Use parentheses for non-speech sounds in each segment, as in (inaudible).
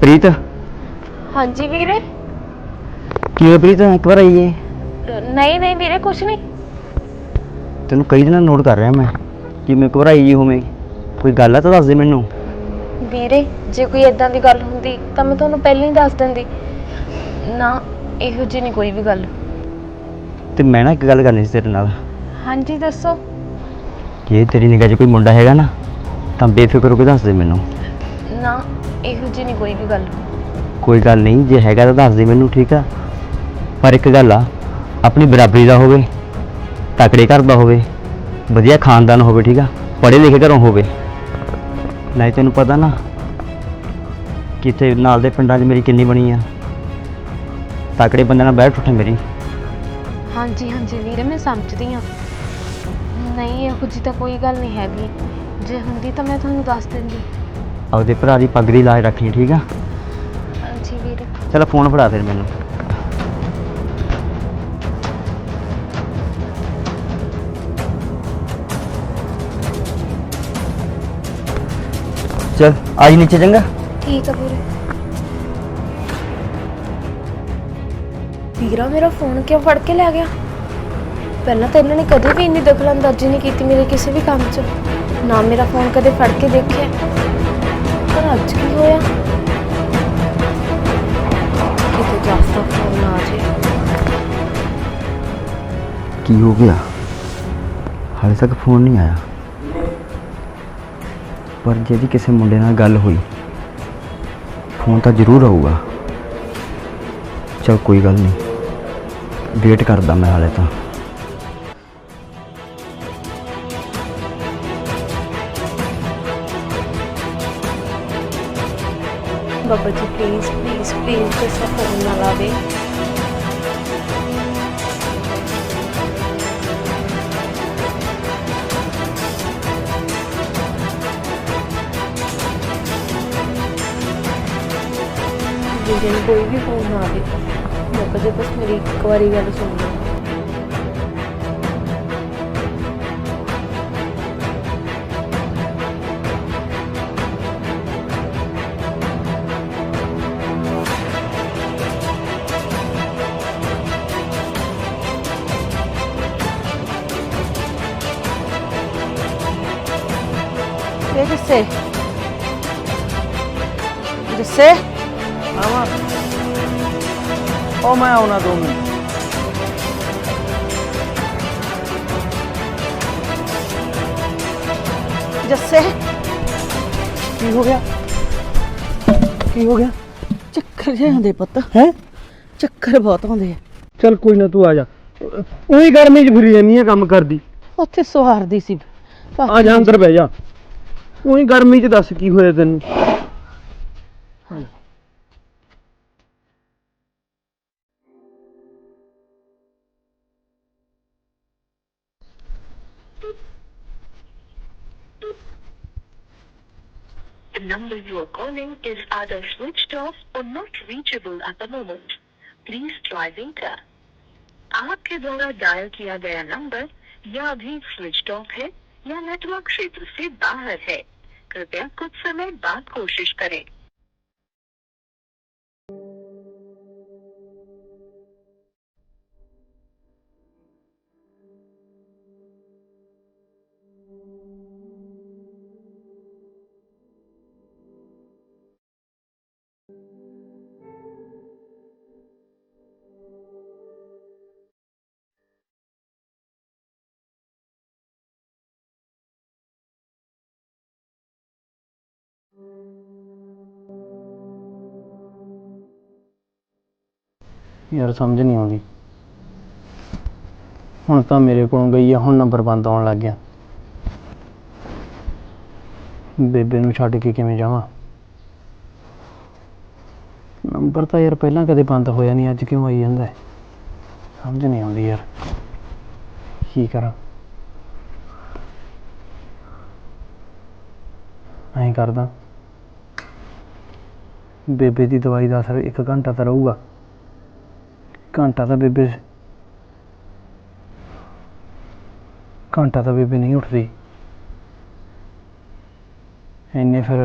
ਪ੍ਰੀਤ? ਹਾਂਜੀ ਵੀਰੇ। ਕੀ ਹੋਇਆ ਪ੍ਰੀਤ? ਇੱਕ ਵਾਰ ਆਈਏ। ਨਹੀਂ ਨਹੀਂ ਵੀਰੇ ਕੁਛ ਨਹੀਂ। ਤੈਨੂੰ ਕਈ ਦਿਨਾਂ ਨੋਟ ਕਰ ਰਿਹਾ ਮੈਂ ਕਿ ਮੈਂ ਵਾਰ ਆਈ ਹੋਵੇਂ। ਕੋਈ ਗੱਲ ਆ ਤਾਂ ਦੱਸ ਦੇ ਮੈਨੂੰ। ਵੀਰੇ ਜੇ ਕੋਈ ਇਦਾਂ ਦੀ ਗੱਲ ਹੁੰਦੀ ਤਾਂ ਮੈਂ ਤੁਹਾਨੂੰ ਪਹਿਲਾਂ ਹੀ ਦੱਸ ਦਿੰਦੀ। ਨਾ ਇਹੋ ਜਿਹੀ ਨਹੀਂ ਕੋਈ ਵੀ ਗੱਲ। ਤੇ ਮੈਂ ਨਾ ਇੱਕ ਗੱਲ ਕਰਨੀ ਸੀ ਤੇਰੇ ਨਾਲ। ਹਾਂਜੀ ਦੱਸੋ। ਜੇ ਤੇਰੀ ਨਿਗਾਹ 'ਚ ਕੋਈ ਮੁੰਡਾ ਹੈਗਾ ਨਾ ਤਾਂ ਬੇਫਿਕਰ ਹੋ ਕੇ ਦੱਸ ਦੇ ਮੈਨੂੰ। ਨਾ ਇਹੋ ਜਿਹੀ ਨਹੀਂ ਕੋਈ ਵੀ ਗੱਲ। ਕੋਈ ਗੱਲ ਨਹੀਂ ਜੇ ਹੈਗਾ ਤਾਂ ਦੱਸ ਦੇ ਮੈਨੂੰ ਠੀਕ ਆ? ਪਰ ਇੱਕ ਗੱਲ ਆ ਆਪਣੀ ਬਰਾਬਰੀ ਦਾ ਹੋਵੇ ਤਕੜੇ ਘਰ ਦਾ ਹੋਵੇ ਵਧੀਆ ਖਾਨਦਾਨ ਹੋਵੇ ਠੀਕ ਆ? ਪੜ੍ਹੇ ਲਿਖੇ ਘਰੋਂ ਹੋਵੇ। ਨਹੀਂ ਤੈਨੂੰ ਪਤਾ ਨਾ ਕਿਤੇ ਨਾਲ ਦੇ ਪਿੰਡਾਂ 'ਚ ਮੇਰੀ ਕਿੰਨੀ ਬਣੀ ਆ। ਤਕੜੇ ਬੰਦੇ ਨਾਲ ਬੈਠ ਉੱਠੇ ਮੇਰੀ। ਹਾਂਜੀ ਹਾਂਜੀ ਵੀਰੇ ਮੈਂ ਸਮਝਦੀ ਹਾਂ। ਨਹੀਂ ਇਹੋ ਜਿਹੀ ਤਾਂ ਕੋਈ ਗੱਲ ਨਹੀਂ ਹੈਗੀ। ਜੇ ਹੁੰਦੀ ਤਾਂ ਮੈਂ ਤੁਹਾਨੂੰ ਦੱਸ ਦਿੰਦੀ। ਆਪਦੇ ਭਰਾ ਦੀ ਪੱਗ ਦੀ ਲਾਜ ਰੱਖਣੀ ਠੀਕ ਆ? ਵੀਰੇ। ਚਲ ਫੋਨ ਫੜਾ ਫਿਰ ਮੈਨੂੰ। ਚਲ ਆਈ ਨੀਚੇ ਚੰਗਾ? ਠੀਕ ਆ ਵੀਰੇ। ਵੀਰਾ ਮੇਰਾ ਫੋਨ ਕਿਉਂ ਫੜ ਕੇ ਲੈ ਗਿਆ? ਪਹਿਲਾਂ ਤਾਂ ਇਹਨਾਂ ਨੇ ਕਦੇ ਵੀ ਇੰਨੀ ਦਖਲਅੰਦਾਜ਼ੀ ਨਹੀਂ ਕੀਤੀ ਮੇਰੇ ਕਿਸੇ ਵੀ ਕੰਮ 'ਚ। ਨਾ ਮੇਰਾ ਫੋਨ ਕਦੇ ਫੜ ਕੇ ਦੇਖਿਆ। ਅੱਜ ਕੀ ਹੋਇਆ? ਕਿਤੇ ਜਾਸਤਾ ਫੋਨ ਆ ਜੇ। ਕੀ ਹੋ ਗਿਆ? ਹਾਲੇ ਤੱਕ ਫੋਨ ਨਹੀਂ ਆਇਆ। ਪਰ ਜਿਹਦੀ ਕਿਸੇ ਮੁੰਡੇ ਨਾਲ ਗੱਲ ਹੋਈ, ਫੋਨ ਤਾਂ ਜ਼ਰੂਰ ਆਊਗਾ। ਚਲ ਕੋਈ ਗੱਲ ਨਹੀਂ। ਵੇਟ ਕਰਦਾ ਮੈਂ ਹਾਲੇ ਤਾਂ। Baba ji please please please ਕਿਸੇ ਫੋਨ ਨਾ ਲਾਵੇ। ਵੀਰੇ ਨੂੰ ਕੋਈ ਵੀ ਫੋਨ ਨਾ ਆਵੇ ਬੱਬਾ ਜੀ ਬਸ ਮੇਰੀ ਇੱਕ ਵਾਰੀ ਗੱਲ ਸੁਣ ਲਓ ਇਹ ਜਿੱਸੇ ਜਿੱਸੇ ਆਵਾਂ। ਉਹ ਮੈਂ ਆਉਣਾ ਦੋ ਮਿੰਟ। ਜੱਸੇ ਕੀ ਹੋ ਗਿਆ? ਕੀ ਹੋ ਗਿਆ? ਚੱਕਰ ਜਿਹੇ ਆਉਂਦੇ ਪੁੱਤ। ਹੈ? ਚੱਕਰ ਬਹੁਤ ਆਉਂਦੇ ਆ। ਚਲ ਕੋਈ ਨਾ ਤੂੰ ਆ ਜਾ। ਉਹੀ ਗਰਮੀ ਚ ਫਿਰੀ ਜਾਨੀ ਆ ਕੰਮ ਕਰਦੀ। ਉੱਥੇ ਸਵਾਰਦੀ ਸੀ। ਆ ਜਾ ਅੰਦਰ ਬਹਿ ਜਾ। ਉਹੀ ਗਰਮੀ ਚ ਦੱਸ ਕੀ ਹੋਇਆ ਤੈਨੂੰ The number you are calling is either switched off or not reachable at the moment. Please try later. आपके द्वारा डायल किया गया नंबर या अभी स्विच ऑफ है या नेटवर्क क्षेत्र से बाहर है कृपया कुछ समय बाद कोशिश करें ਯਾਰ ਸਮਝ ਨਹੀਂ ਆਉਂਦੀ। ਹੁਣ ਤਾਂ ਮੇਰੇ ਕੋਲੋਂ ਗਈ ਆ, ਹੁਣ ਨੰਬਰ ਬੰਦ ਆਉਣ ਲੱਗ ਗਿਆ। ਬੇਬੇ ਨੂੰ ਛੱਡ ਕੇ ਕਿਵੇਂ ਜਾਵਾਂ? ਨੰਬਰ ਤਾਂ ਯਾਰ ਪਹਿਲਾਂ ਕਦੇ ਬੰਦ ਹੋਇਆ ਨਹੀਂ, ਅੱਜ ਕਿਉਂ ਆਈ ਜਾਂਦਾ ਸਮਝ ਨਹੀਂ ਆਉਂਦੀ ਯਾਰ। ਕੀ ਕਰਾਂ? ਐਂ ਕਰਦਾ। ਬੇਬੇ ਦੀ ਦਵਾਈ ਦਾ ਅਸਰ ਇੱਕ ਘੰਟਾ ਤਾਂ ਰਹੂਗਾ। ਘੰਟਾ ਤਾਂ ਬੇਬੇ ਘੰਟਾ ਤਾਂ ਬੇਬੇ ਨਹੀਂ ਉੱਠਦੀ। ਇੰਨੇ ਫਿਰ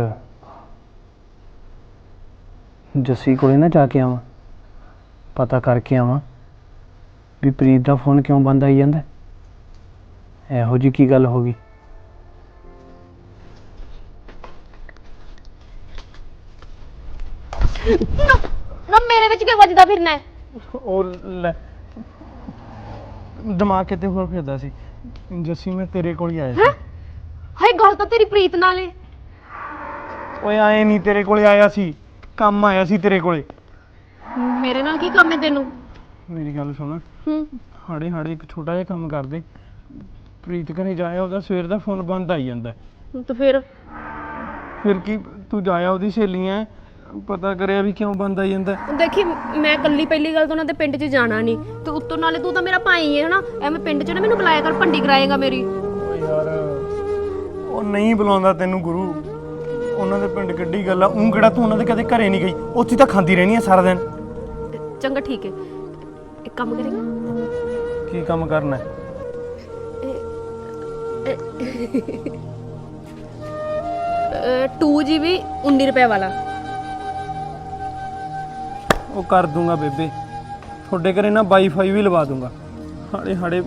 ਜੱਸੀ ਕੋਲੇ ਨਾ ਜਾ ਕੇ ਆਵਾਂ, ਪਤਾ ਕਰਕੇ ਆਵਾਂ ਵੀ ਪ੍ਰੀਤ ਦਾ ਫੋਨ ਕਿਉਂ ਬੰਦ ਆਈ ਜਾਂਦਾ। ਇਹੋ ਜੀ ਕੀ ਗੱਲ ਹੋ ਗਈ? ਨਾ ਮੇਰੇ ਵਿੱਚ ਕੀ ਵੱਜਦਾ ਫਿਰਨਾ ਹੈ? ਉਹ ਲੈ। ਦਿਮਾਗ ਕਿਤੇ ਹੋਰ ਫਿਰਦਾ ਸੀ। ਜੱਸੀ ਮੈਂ ਤੇਰੇ ਕੋਲ ਹੀ ਆਇਆ ਸੀ। ਹਾਏ ਗੱਲ ਤਾਂ ਤੇਰੀ ਪ੍ਰੀਤ ਨਾਲ ਏ। ਓਏ ਆਏ ਨਹੀਂ ਤੇਰੇ ਕੋਲੇ ਆਇਆ ਸੀ। ਕੰਮ ਆਇਆ ਸੀ ਤੇਰੇ ਕੋਲੇ। ਮੇਰੇ ਨਾਲ ਕੀ ਕੰਮ ਹੈ ਤੈਨੂੰ? ਮੇਰੀ ਗੱਲ ਸੁਣ। ਹੂੰ। ਹਾੜੇ ਹਾੜੇ ਇੱਕ ਛੋਟਾ ਜਿਹਾ ਕੰਮ ਕਰਦੇ ਪ੍ਰੀਤ ਘਰੇ ਜਾਇਆ ਉਹਦਾ ਸਵੇਰ ਦਾ ਫੋਨ ਬੰਦ ਆਈ ਜਾਂਦਾ। ਤਾਂ ਫਿਰ? ਫਿਰ ਕੀ? ਤੂੰ ਜਾਇਆ ਉਹਦੀ ਸਹੇਲੀਆਂ। ਪਤਾ ਕਰਿਆ ਵੀ ਕਿਉਂ ਬੰਦ ਜਾਂਦਾ। ਦੇਖੀ ਮੈਂ ਕੱਲੀ ਪਹਿਲੀ ਗੱਲ ਤਾਂ ਉਹਨਾਂ ਦੇ ਪਿੰਡ 'ਚ ਜਾਣਾ ਨਹੀਂ। ਤੇ ਉੱਤੋਂ ਨਾਲੇ ਤੂੰ ਤਾਂ ਮੇਰਾ ਭਾਈ ਹੈ ਹਨਾ? ਐਵੇਂ ਪਿੰਡ 'ਚ ਨਾ ਮੈਨੂੰ ਬੁਲਾਇਆ ਕਰ ਭੰਡੀ ਕਰਾਏਗਾ ਮੇਰੀ। ਓ ਯਾਰ ਉਹ ਨਹੀਂ ਬੁਲਾਉਂਦਾ ਤੈਨੂੰ ਗੁਰੂ। ਉਹਨਾਂ ਦੇ ਪਿੰਡ ਕਿੱਡੀ ਗੱਲ ਆ। ਉਹ ਕਿਹੜਾ ਤੂੰ ਉਹਨਾਂ ਦੇ ਕਦੇ ਘਰੇ ਨਹੀਂ ਗਈ? ਉੱਥੇ ਤਾਂ ਖਾਂਦੀ ਰਹਿਣੀ ਆ ਸਾਰਾ ਦਿਨ। ਚੰਗਾ ਠੀਕ ਹੈ ਇੱਕ ਕੰਮ ਕਰੇਗਾ? ਕੀ ਕੰਮ ਕਰਨਾ? ਹੈ? 2 GB 19 ਰੁਪਏ ਵਾਲਾ। ਉਹ ਕਰ ਦੂੰਗਾ ਬੇਬੇ। ਤੁਹਾਡੇ ਘਰੇ ਨਾ ਵਾਈਫਾਈ ਵੀ ਲਵਾ ਦੂੰਗਾ। ਹਾੜੇ ਹਾੜੇ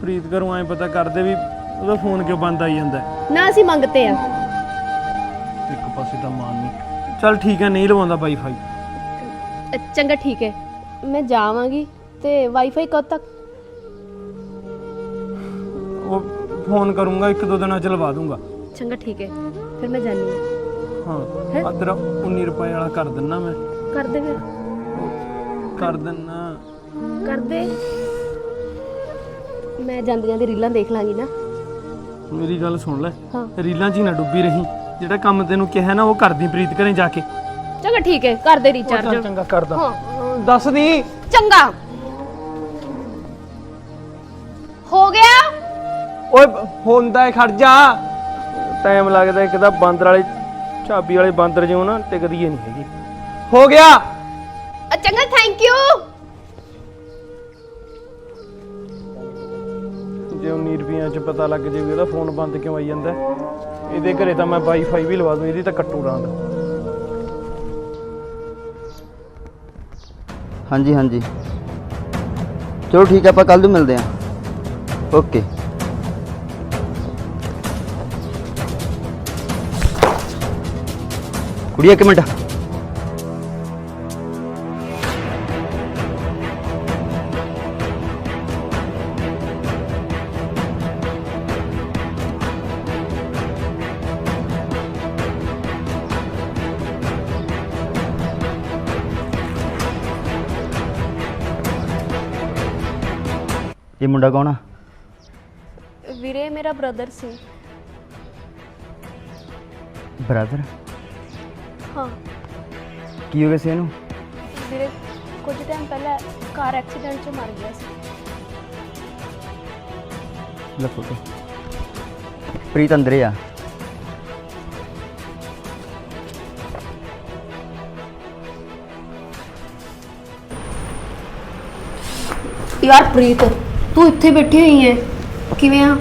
ਪ੍ਰੀਤ ਘਰੋਂ ਐ ਪਤਾ ਕਰਦੇ ਵੀ ਉਹਦਾ ਫੋਨ ਕਿਉਂ ਬੰਦ ਆਈ ਜਾਂਦਾ। ਹੈ। ਨਾ ਅਸੀਂ ਮੰਗਤੇ ਆ। ਇੱਕ ਪਾਸੇ ਤਾਂ ਮਾਨ ਨਹੀਂ। ਚੱਲ ਠੀਕ ਹੈ ਨਹੀਂ ਲਵਾਉਂਦਾ ਵਾਈਫਾਈ ਅ, ਚੰਗਾ ਠੀਕ ਹੈ ਮੈਂ ਜਾਵਾਂਗੀ ਤੇ ਵਾਈਫਾਈ ਕਦ ਤੱਕ? ਉਹ ਫੋਨ ਕਰੂੰਗਾ ਇੱਕ ਦੋ ਦਿਨਾਂ ਚ ਲਵਾ ਦੂੰਗਾ। ਚੰਗਾ ਠੀਕ ਹੈ ਫਿਰ ਮੈਂ ਜਾਣੀ ਹਾਂ। ਹਾਂ ਆ ਤੇਰਾ 19 ਰੁਪਏ ਵਾਲਾ ਕਰ ਦਿੰਨਾ ਮੈਂ। ਕਰ ਦੇ ਫਿਰ ਕਰ ਦਿੰਨਾ। ਕਰ ਦੇ ਮੈਂ ਜਾਂਦੀਆਂ ਦੀ ਰੀਲਾਂ ਦੇਖ ਲਾਂਗੀ ਨਾ। ਮੇਰੀ ਗੱਲ ਸੁਣ ਲੈ। ਹਾਂ। ਰੀਲਾਂ 'ਚ ਹੀ ਨਾ ਡੁੱਬੀ ਰਹੀ। ਜਿਹੜਾ ਕੰਮ ਤੈਨੂੰ ਕਿਹਾ ਨਾ ਉਹ ਕਰਦੀ ਪ੍ਰੀਤ ਘਰੇ ਜਾ ਕੇ। ਚੰਗਾ ਠੀਕ ਹੈ। ਕਰ ਦੇ ਰੀਚਾਰਜ ਚੰਗਾ ਕਰਦਾ। ਦੱਸ ਦੀ ਚੰਗਾ। ਹੋ ਗਿਆ? ਓਏ ਹੁੰਦਾ ਹੈ ਖੜ ਜਾ। ਟਾਈਮ ਲੱਗਦਾ ਇੱਕ ਤਾਂ ਬਾਂਦਰ ਵਾਲੇ ਚਾਬੀ ਵਾਲੇ ਬਾਂਦਰ ਜਿਉਂ ਨਾ ਟਿਕਦੀ ਹੀ ਨਹੀਂ ਹੈਗੀ। ਹੋ ਗਿਆ। ਅ, ਚੰਗਾ ਥੈਂਕ ਯੂ ਜੇ 19 ਰੁਪਈਆਂ 'ਚ ਪਤਾ ਲੱਗ ਜੇ ਵੀ ਉਹਦਾ ਫੋਨ ਬੰਦ ਕਿਉਂ ਆਈ ਜਾਂਦਾ? ਹੈ। ਇਹਦੇ ਘਰੇ ਤਾਂ ਮੈਂ ਵਾਈਫਾਈ ਵੀ ਲਵਾ ਦੂੰ ਇਹਦੀ ਤਾਂ ਕੱਟੂ ਰਾਂਦ। ਹਾਂਜੀ ਹਾਂਜੀ। ਚਲੋ ਠੀਕ ਹੈ ਆਪਾਂ ਕੱਲ ਨੂੰ ਮਿਲਦੇ ਹਾਂ। ਓਕੇ। ਕੁੜੀ ਇੱਕ ਮਿੰਟ। ਇਹ ਮੁੰਡਾ ਕੌਣ ਆ? ਵੀਰੇ ਮੇਰਾ ਬ੍ਰਦਰ ਸੀ। ਬ੍ਰਦਰ ਹਾਂ। ਕੀ ਹੋ ਗਿਆ ਸੀ ਇਹਨੂੰ? ਵੀਰੇ ਕੁਝ ਟਾਈਮ ਪਹਿਲਾਂ ਕਾਰ ਐਕਸੀਡੈਂਟ 'ਚ ਮਰ ਗਿਆ ਸੀ। ਲੈ ਫੋਟੋ ਪ੍ਰੀਤ ਅੰਦਰੇ ਆ। ਯਾਰ ਪ੍ਰੀਤ ਤੂੰ ਇੱਥੇ ਬੈਠੀ ਹੋਈ ਹੈ ਕਿਵੇਂ ਆ?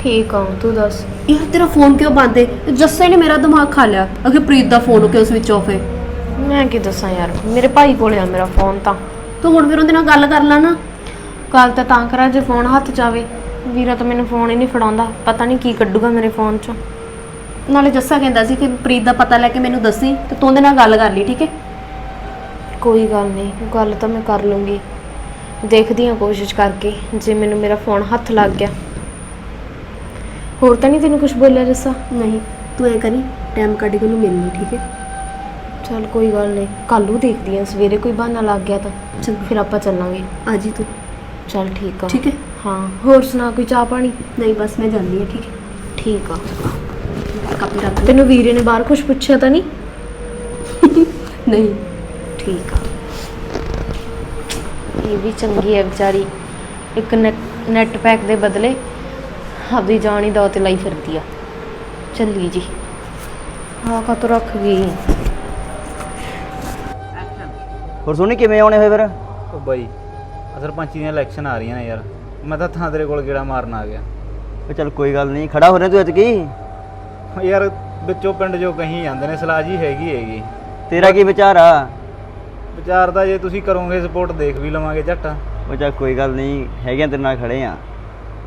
ਠੀਕ ਆ ਤੂੰ ਦੱਸ। ਯਾਰ ਤੇਰਾ ਫੋਨ ਕਿਉਂ ਬੰਦ ਹੈ ਜੱਸੇ ਨੇ ਮੇਰਾ ਦਿਮਾਗ ਖਾ ਲਿਆ। ਅਗੇ ਪ੍ਰੀਤ ਦਾ ਫੋਨ ਕਿਉਂ ਸਵਿਚ ਆਫ ਹੈ ਮੈਂ ਕੀ ਦੱਸਾਂ ਯਾਰ ਮੇਰੇ ਭਾਈ ਕੋਲੇ ਆ ਮੇਰਾ ਫੋਨ ਤਾਂ। ਤੂੰ ਹੁਣ ਫਿਰ ਉਹਦੇ ਨਾਲ ਗੱਲ ਕਰ ਲੈ ਨਾ। ਕੱਲ ਤਾਂ ਤਾਂ ਕਰਾਂ ਜੇ ਫੋਨ ਹੱਥ 'ਚ ਆਵੇ। ਵੀਰਾ ਤਾਂ ਮੈਨੂੰ ਫੋਨ ਹੀ ਨਹੀਂ ਫੜਾਉਂਦਾ। ਪਤਾ ਨਹੀਂ ਕੀ ਕੱਢੂਗਾ ਮੇਰੇ ਫੋਨ 'ਚੋਂ। ਨਾਲੇ ਜੱਸਾ ਕਹਿੰਦਾ ਸੀ ਕਿ ਪ੍ਰੀਤ ਦਾ ਪਤਾ ਲੈ ਕੇ ਮੈਨੂੰ ਦੱਸੀ ਤੇ ਤੂੰ ਉਹਦੇ ਨਾਲ ਗੱਲ ਕਰ ਲਈ ਠੀਕ ਹੈ ਕੋਈ ਗੱਲ ਨਹੀਂ ਗੱਲ ਤਾਂ ਮੈਂ ਕਰ ਲੂੰਗੀ। ਦੇਖਦੀ ਹਾਂ ਕੋਸ਼ਿਸ਼ ਕਰਕੇ ਜੇ ਮੈਨੂੰ ਮੇਰਾ ਫੋਨ ਹੱਥ ਲੱਗ ਗਿਆ। ਹੋਰ ਤਾਂ ਨਹੀਂ ਤੈਨੂੰ ਕੁਝ ਬੋਲਿਆ ਜੱਸਾ? ਨਹੀਂ ਤੂੰ ਐ ਕਰੀ ਟਾਈਮ ਕੱਢ ਕੇ ਉਹਨੂੰ ਮਿਲ ਲਈ ਠੀਕ ਹੈ? ਚਲ ਕੋਈ ਗੱਲ ਨਹੀਂ ਕੱਲ ਨੂੰ ਦੇਖਦੀ ਹਾਂ ਸਵੇਰੇ ਕੋਈ ਬਹਾਨਾ ਲੱਗ ਗਿਆ ਤਾਂ। ਚੰਗਾ। ਫਿਰ ਆਪਾਂ ਚੱਲਾਂਗੇ। ਆ ਜੀ ਤੂੰ। ਚਲ ਠੀਕ ਆ। ਠੀਕ ਹੈ? ਹਾਂ ਹੋਰ ਸੁਣਾ ਕੋਈ ਚਾਹ ਪਾਣੀ? ਨਹੀਂ ਬਸ ਮੈਂ ਜਾਂਦੀ ਹਾਂ ਠੀਕ ਹੈ? ਠੀਕ ਆ। ਕਾਪੀ ਰੱਖ ਲੈ। ਤੈਨੂੰ ਵੀਰੇ ਨੇ ਬਾਹਰ ਕੁਝ ਪੁੱਛਿਆ ਤਾਂ ਨਹੀਂ? (laughs) ਨਹੀਂ। ਠੀਕ ਆ। ਇਹ ਵੀ ਚੰਗੀ ਹੈ ਵਿਚਾਰੀ। ਇੱਕ ਨੈਟ ਪੈਕ ਦੇ ਬਦਲੇ ਆਪਦੀ ਜਾਨ ਹੀ ਦਾਅ ਤੇ ਲਾਈ ਫਿਰਦੀ ਆ। ਚੱਲੀ ਜੀ। ਹਾਂ ਕਾ ਰੱਖ ਗਈ? ਹੋਰ ਸੋਨੀ ਕਿਵੇਂ ਆਉਣੇ ਹੋਏ ਫਿਰ? ਉਹ ਬਾਈ ਆਹ ਸਰਪੰਚੀ ਦੀਆਂ ਇਲੈਕਸ਼ਨ ਆ ਰਹੀਆਂ ਨੇ ਯਾਰ। ਮੈਂ ਤਾਂ ਥਾਂ ਤੇਰੇ ਕੋਲ ਗੇੜਾ ਮਾਰਨ ਆ ਗਿਆ। ਉਹ ਚੱਲ ਕੋਈ ਗੱਲ ਨਹੀਂ ਖੜਾ ਹੋ ਰਿਹਾ ਤੂੰ ਅੱਜ ਕੀ ਯਾਰ ਵਿੱਚੋਂ ਪਿੰਡ ਜੋ ਕਹੀਂ ਜਾਂਦੇ ਨੇ ਸਲਾਹ ਜੀ ਹੈਗੀ ਹੈਗੀ। ਤੇਰਾ ਕੀ ਵਿਚਾਰ ਆ? ਵਿਚਾਰ ਤਾਂ ਜੇ ਤੁਸੀਂ ਕਰੋਗੇ ਸਪੋਰਟ ਦੇਖ ਵੀ ਲਵਾਂਗੇ ਝੱਟ। ਉਹ ਜਾ ਕੋਈ ਗੱਲ ਨਹੀਂ ਹੈਗੇ ਤੇਰੇ ਨਾਲ ਖੜੇ ਆ।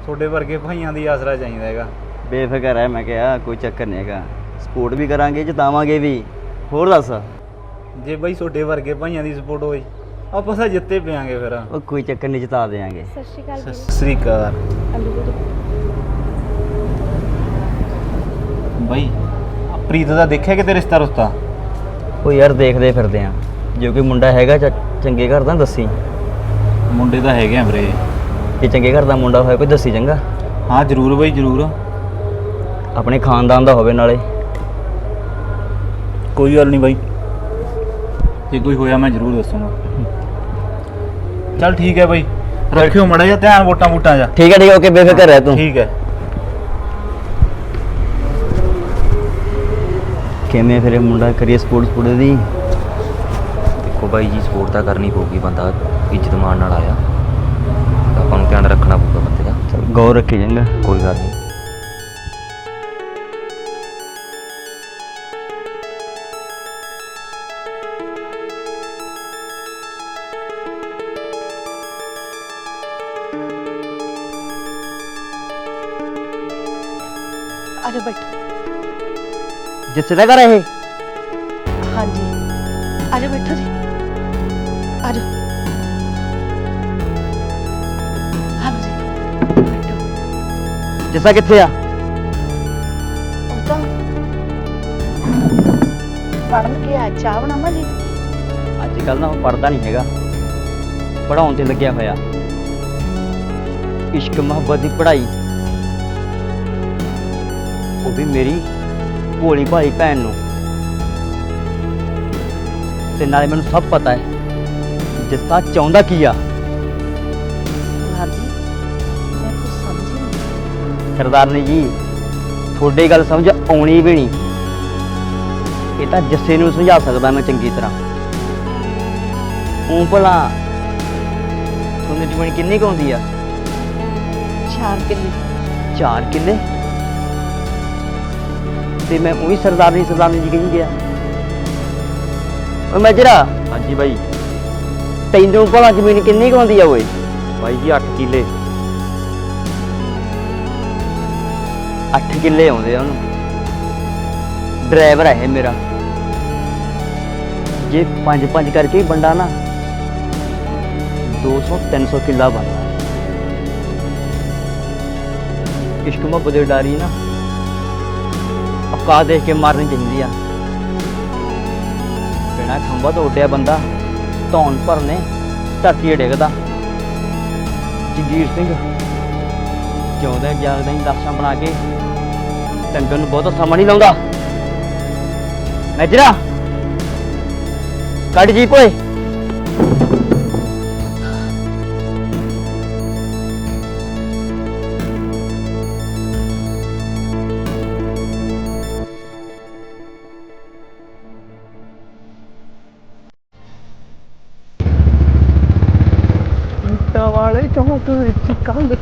ਤੁਹਾਡੇ ਵਰਗੇ ਭਾਈਆਂ ਦੀ ਆਸਰਾ ਚਾਹੀਦਾ ਹੈਗਾ। ਬੇਫਿਕਰ ਹੈ ਮੈਂ ਕਿਹਾ ਕੋਈ ਚੱਕਰ ਨਹੀਂ ਹੈਗਾ। ਸਪੋਰਟ ਵੀ ਕਰਾਂਗੇ ਜਿਤਾਵਾਂਗੇ ਵੀ। ਹੋਰ ਦੱਸ? ਜੇ ਬਾਈ ਤੁਹਾਡੇ ਵਰਗੇ ਭਾਈਆਂ ਦੀ ਸਪੋਰਟ ਹੋਈ ਆਪਾਂ ਤਾਂ ਜਿੱਤੇ ਪਿਆਂਗੇ ਫਿਰ। ਉਹ ਕੋਈ ਚੱਕਰ ਨਹੀਂ ਜਿਤਾ ਦੇਾਂਗੇ ਸਤਿ ਸ਼੍ਰੀ ਅਕਾਲ ਸਤਿ ਸ੍ਰੀ ਅਕਾਲ। ਬਾਈ। ਆਹ ਪ੍ਰੀਤ ਦਾ ਦੇਖਿਆ ਕਿਤੇ ਰਿਸ਼ਤਾ ਰੁਸ਼ਤਾ? ਉਹ ਯਾਰ ਦੇਖਦੇ ਫਿਰਦੇ ਆ। ਜੇ ਕੋਈ ਮੁੰਡਾ ਹੈਗਾ ਚ- ਚੰਗੇ ਘਰ ਦਾ ਦੱਸੀ। ਮੁੰਡੇ ਤਾਂ ਹੈਗੇ ਆ ਵੀਰੇ। ਜੇ ਚੰਗੇ ਘਰ ਦਾ ਮੁੰਡਾ ਹੋਇਆ ਕੋਈ ਦੱਸੀ ਚੰਗਾ। ਹਾਂ ਜ਼ਰੂਰ ਬਾਈ ਜ਼ਰੂਰ। ਆਪਣੇ ਖਾਨਦਾਨ ਦਾ ਹੋਵੇ ਨਾਲੇ। ਕੋਈ ਗੱਲ ਨਹੀਂ ਬਾਈ। ਜੇ ਕੋਈ ਹੋਇਆ ਮੈਂ ਜ਼ਰੂਰ ਦੱਸੂਗਾ। ਚੱਲ ਠੀਕ ਹੈ ਬਾਈ। ਰੱਖਿਓ ਮੜਾ ਜਿਹਾ ਧਿਆਨ ਵੋਟਾਂ ਵੋਟਾਂ ਜਾ ਠੀਕ ਹੈ ਠੀਕ ਹੈ ਓਕੇ ਬੇਫਿਕਰ ਰਹਿ ਤੂੰ। ਠੀਕ ਹੈ। ਕਿਵੇਂ ਫਿਰ ਇਹ ਮੁੰਡਾ ਕਰੀਏ ਸਪੋਰਟ ਸਪੋਰਟ ਦੀ? ਬਾਈ ਜੀ ਸਪੋਰਟ ਤਾਂ ਕਰਨੀ ਪਊਗੀ ਬੰਦਾ ਇੱਜ਼ਤ ਮਾਣ ਨਾਲ ਆਇਆ। ਤਾਂ ਆਪਾਂ ਨੂੰ ਧਿਆਨ ਰੱਖਣਾ ਪਊਗਾ ਬੰਦੇ ਦਾ। ਚਲ ਗੌਰ ਰੱਖੀ ਚੰਗਾ ਕੋਈ ਗੱਲ ਨਹੀਂ। ਆ ਜਾ ਬੈਠ। ਜਿੱਸੇ ਦਾ ਘਰ ਇਹ। ਹਾਂਜੀ। ਆ ਜਾ ਬੈਠੋ ਜੀ। ਜਿੱਸਾ ਕਿੱਥੇ ਆ? ਪੜਨ ਗਿਆ ਚਾਹ ਬਣਾਵਾਂ ਜੀ? ਅੱਜ ਕੱਲ ਨਾ ਉਹ ਪੜਦਾ ਨਹੀਂ ਹੈਗਾ। ਪੜਾਉਣ ਤੇ ਲੱਗਿਆ ਹੋਇਆ। ਇਸ਼ਕ ਮੁਹੱਬਤ ਦੀ ਪੜ੍ਹਾਈ। ਉਹ ਵੀ ਮੇਰੀ ਭੋਲੀ ਭਾਈ ਭੈਣ ਨੂੰ। ਤੇ ਨਾਲੇ ਮੈਨੂੰ ਸਭ ਪਤਾ ਹੈ ਜਿੱਤਾ ਚਾਹੁੰਦਾ ਕੀ ਆ? ਸਰਦਾਰਨੀ ਜੀ ਤੁਹਾਡੀ ਗੱਲ ਸਮਝ ਆਉਣੀ ਵੀ ਨਹੀਂ। ਇਹ ਤਾਂ ਜੱਸੇ ਨੂੰ ਸਮਝਾ ਸਕਦਾ ਮੈਂ ਚੰਗੀ ਤਰ੍ਹਾਂ। ਉਹ ਭਲਾ ਤੁਹਾਨੂੰ ਜ਼ਮੀਨ ਕਿੰਨੀ ਕੁ ਆਉਂਦੀ ਆ? ਚਾਰ ਕਿੱਲੇ। ਚਾਰ ਕਿੱਲੇ? ਤੇ ਮੈਂ ਉਹੀ ਸਰਦਾਰਨੀ ਸਰਦਾਰਨੀ ਜੀ ਕਹੀ ਗਿਆ। ਓਏ ਮੈਜਰਾ। ਹਾਂਜੀ ਬਾਈ। ਤੈਨੂੰ ਭਲਾ ਜ਼ਮੀਨ ਕਿੰਨੀ ਕੁ ਆਉਂਦੀ ਆ ਓਏ? ਬਾਈ ਜੀ 8 ਕਿੱਲੇ। 8 ਕਿੱਲੇ ਆਉਂਦੇ ਆ ਉਹਨੂੰ। ਡਰਾਈਵਰ ਹੈ ਇਹ ਮੇਰਾ। ਜੇ ਪੰਜ ਪੰਜ ਕਰਕੇ ਹੀ ਵੰਡਾ ਨਾ 200 300 ਕਿੱਲਾ ਬਣਦਾ। ਇਸ਼ਕ ਮੁਹੱਬਤ ਦੀ ਡਾਰੀ ਨਾ, ਔਕਾਤ ਦੇਖ ਕੇ ਮਾਰਨੀ ਚਾਹੀਦੀ ਆ। ਬਿਨਾ ਖੰਭਾ ਤੋਂ ਉੱਡਿਆ ਬੰਦਾ, ਧੌਣ ਭਰਨੇ, ਧਰਤੀ ਡਿੱਗਦਾ। ਜਗੀਰ ਸਿੰਘ ਜਿਉਂਦਾ ਜਾਗਦਾ ਹੀ ਲਾਸ਼ਾਂ ਬਣਾ ਕੇ। ਟੰਗਰ ਨੂੰ ਬਹੁਤਾ ਸਮਾਂ ਨਹੀਂ ਲਾਉਂਦਾ। ਮੈਜਰਾ, ਕੱਢ ਜੀ ਕੋਏ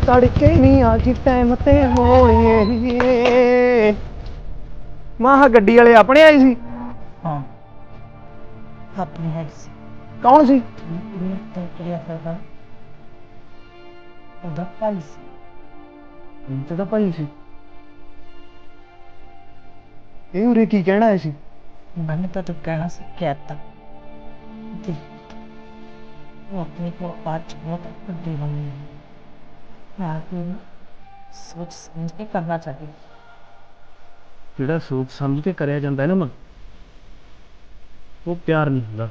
ਤੜਕੇ ਨਹੀਂ ਅੱਜ ਟਾਈਮ ਤੇ ਹੋਏ ਮਾਹ ਗੱਡੀ ਵਾਲੇ ਆਪਣੇ ਆਏ ਸੀ ਹਾਂ ਆਪਣੇ ਹੈ ਸੀ ਕੌਣ ਸੀ ਮੈਂ ਤਾਂ ਕਿਹਾ ਕਰਦਾ ਉਹਦਾ ਭਾਈ ਸੀ ਤੇ ਤਾਂ ਭਾਈ ਸੀ ਇਹ ਉਰੇ ਕੀ ਕਹਿਣਾ ਆਏ ਸੀ मैंने तो तो कहना से क्या था जी वो अपने को आज बहुत बड़ी बनी ਆਦਮੀ ਨੂੰ ਸੋਚ ਸਮਝ ਕੇ ਕਰਨਾ ਚਾਹੀਦਾ। ਜਿਹੜਾ ਸੋਚ ਸਮਝ ਕੇ ਕਰਿਆ ਜਾਂਦਾ ਹੈ ਨਾ ਮਨ ਉਹ ਪਿਆਰ ਨਹੀਂ ਹੁੰਦਾ।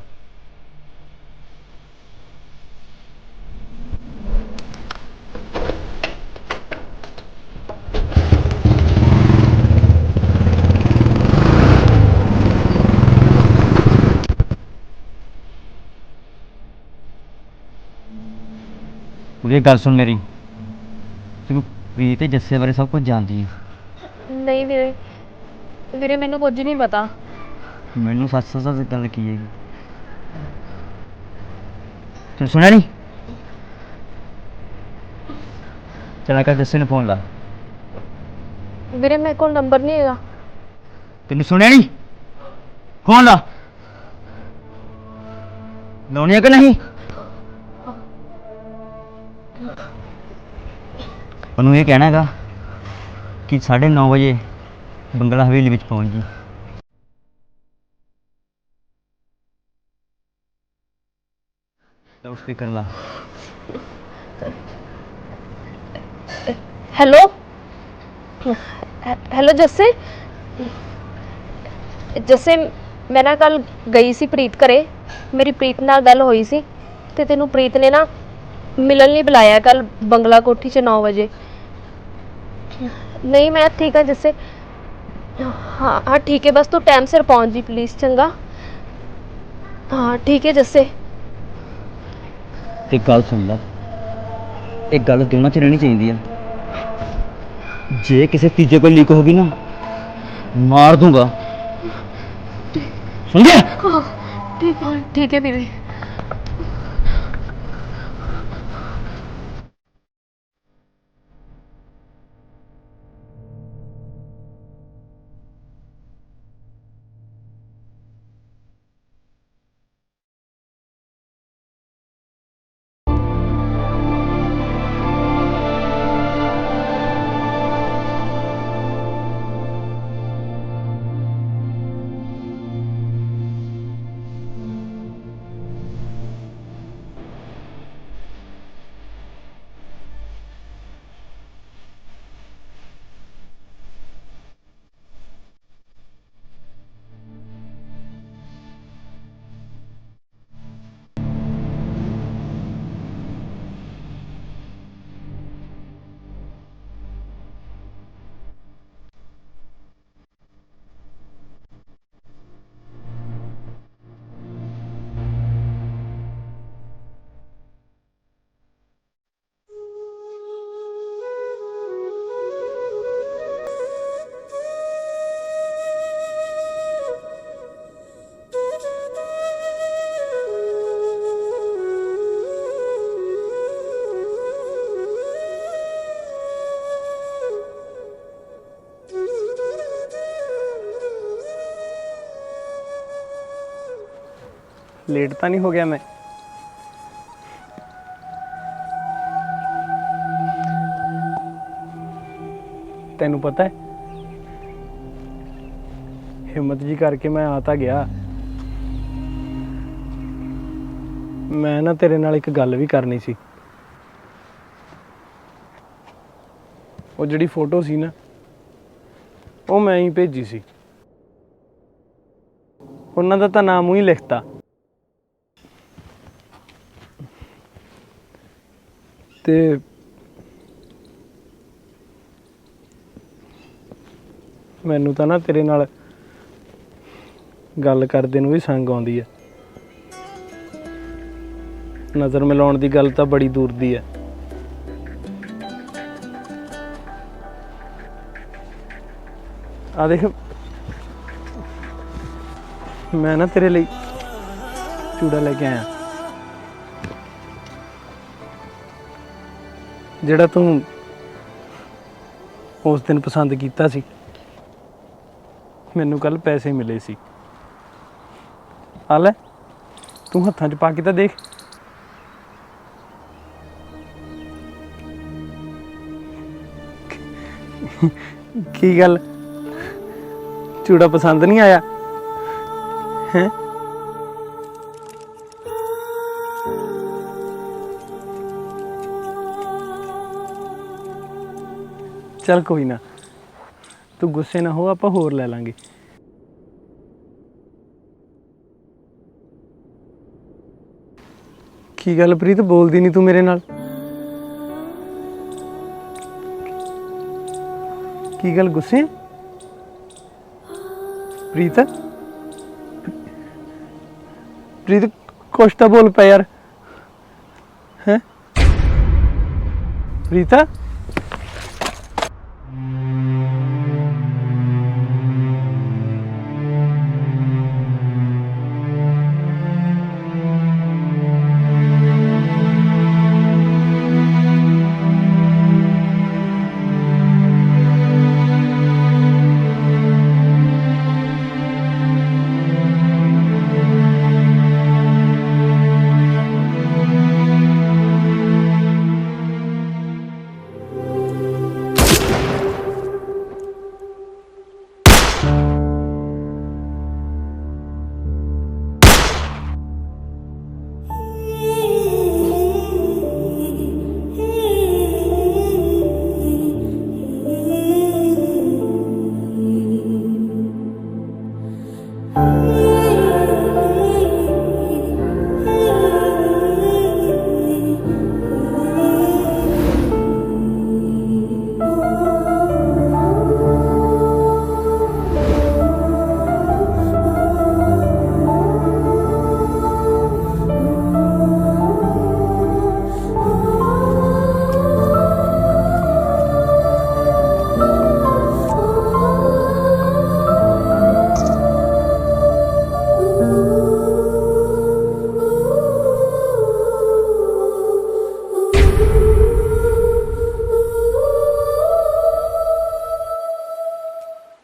ਉਹਦੀ ਗੱਲ ਸੁਣ ਮੇਰੀ। ਤੂੰ ਵੀ ਤੇ ਜੱਸੇ ਬਾਰੇ ਸਭ ਕੁਝ ਜਾਣਦੀ ਹੈ ਨਹੀਂ ਵੀਰੇ ਵੀਰੇ ਮੈਨੂੰ ਕੁਝ ਨਹੀਂ ਪਤਾ। ਮੈਨੂੰ ਸੱਚ ਸੱਚ ਸੱਚ ਗੱਲ ਕੀ ਹੈਗੀ? ਤੂੰ ਸੁਣਿਆ ਨਹੀਂ? ਚਲਾ ਕਰ ਜੱਸੇ ਨੂੰ ਫੋਨ ਲਾ। ਵੀਰੇ ਮੇਰੇ ਕੋਲ ਨੰਬਰ ਨਹੀਂ ਹੈਗਾ। ਤੈਨੂੰ ਸੁਣਿਆ ਨਹੀਂ? ਫੋਨ ਲਾ। ਲਾਉਣੀ ਹੈ ਕਿ ਨਹੀਂ? ਉਹਨੂੰ ਇਹ ਕਹਿਣਾ ਹੈਗਾ ਕਿ 9:30 ਵਜੇ ਬੰਗਲਾ ਹਵੇਲੀ ਵਿੱਚ ਪਹੁੰਚ ਜੀ। ਲਾਊਡ ਸਪੀਕਰ ਲਾ। ਹੈਲੋ ਹੈਲੋ ਜੱਸੇ? ਜੱਸੇ, ਮੈਂ ਨਾ ਕੱਲ ਗਈ ਸੀ ਪ੍ਰੀਤ ਘਰੇ। ਮੇਰੀ ਪ੍ਰੀਤ ਨਾਲ ਗੱਲ ਹੋਈ ਸੀ ਤੇ ਤੈਨੂੰ ਪ੍ਰੀਤ ਨੇ ਨਾ ਮਿਲਣ ਲਈ ਬੁਲਾਇਆ ਕੱਲ ਬੰਗਲਾ ਕੋਠੀ 'ਚ 9 ਵਜੇ। ਨਹੀਂ ਮੈਂ ਠੀਕ ਹਾਂ ਜੱਸੇ ਹਾਂ ਹਾਂ ਠੀਕ ਹੈ ਬਸ ਤੂੰ ਟਾਈਮ ਸਿਰ ਪਹੁੰਚ ਜੀ ਪਲੀਜ਼ ਚੰਗਾ ਹਾਂ ਠੀਕ ਹੈ ਜੱਸੇ ਤੇ ਗੱਲ ਸੁਣ ਲੈ ਇਹ ਗੱਲ ਦੋਨਾਂ 'ਚ ਰਹਿਣੀ ਚਾਹੀਦੀ ਆ ਜੇ ਕਿਸੇ ਤੀਜੇ ਕੋਲ ਲੀਕ ਹੋ ਗਈ ਨਾ ਮਾਰ ਦੂੰਗਾ ਸੁਣ ਗਿਆ ਠੀਕ ਹੈ ਠੀਕ ਹੈ ਵੀਰੇ ਲੇਟ ਤਾਂ ਨਹੀਂ ਹੋ ਗਿਆ ਮੈਂ। ਤੈਨੂੰ ਪਤਾ ਹੈ, ਹਿੰਮਤ ਜੀ ਕਰਕੇ ਮੈਂ ਆ ਤਾਂ ਗਿਆ। ਮੈਂ ਨਾ ਤੇਰੇ ਨਾਲ ਇੱਕ ਗੱਲ ਵੀ ਕਰਨੀ ਸੀ। ਉਹ ਜਿਹੜੀ ਫੋਟੋ ਸੀ ਨਾ, ਉਹ ਮੈਂ ਹੀ ਭੇਜੀ ਸੀ। ਉਹਨਾਂ ਦਾ ਤਾਂ ਨਾਮ ਹੀ ਲਿਖਤਾ। ਤੇ ਮੈਨੂੰ ਤਾਂ ਨਾ ਤੇਰੇ ਨਾਲ ਗੱਲ ਕਰਦੇ ਨੂੰ ਵੀ ਸੰਗ ਆਉਂਦੀ ਹੈ ਨਜ਼ਰ ਮਿਲਾਉਣ ਦੀ ਗੱਲ ਤਾਂ ਬੜੀ ਦੂਰ ਦੀ ਹੈ ਆ ਦੇਖ, ਮੈਂ ਨਾ ਤੇਰੇ ਲਈ ਚੂੜਾ ਲੈ ਕੇ ਆਇਆ। ਜਿਹੜਾ ਤੂੰ ਉਸ ਦਿਨ ਪਸੰਦ ਕੀਤਾ ਸੀ, ਮੈਨੂੰ ਕੱਲ ਪੈਸੇ ਮਿਲੇ ਸੀ। ਆ ਲੈ, ਤੂੰ ਹੱਥਾਂ 'ਚ ਪਾ ਕੇ ਤਾਂ ਦੇਖ। ਕੀ ਗੱਲ? ਚੂੜਾ ਪਸੰਦ ਨਹੀਂ ਆਇਆ? ਹੈ? ਚੱਲ ਕੋਈ ਨਾ। ਤੂੰ ਗੁੱਸੇ ਨਾ ਹੋ, ਆਪਾਂ ਹੋਰ ਲੈ ਲਾਂਗੇ। ਕੀ ਗੱਲ ਪ੍ਰੀਤ, ਬੋਲਦੀ ਨਹੀਂ ਤੂੰ ਮੇਰੇ ਨਾਲ? ਕੀ ਗੱਲ ਗੁੱਸੇ? ਪ੍ਰੀਤ? ਪ੍ਰੀਤ, ਕੁਛ ਤਾਂ ਬੋਲ ਪੈ ਯਾਰ। ਹੈ? ਪ੍ਰੀਤਾ?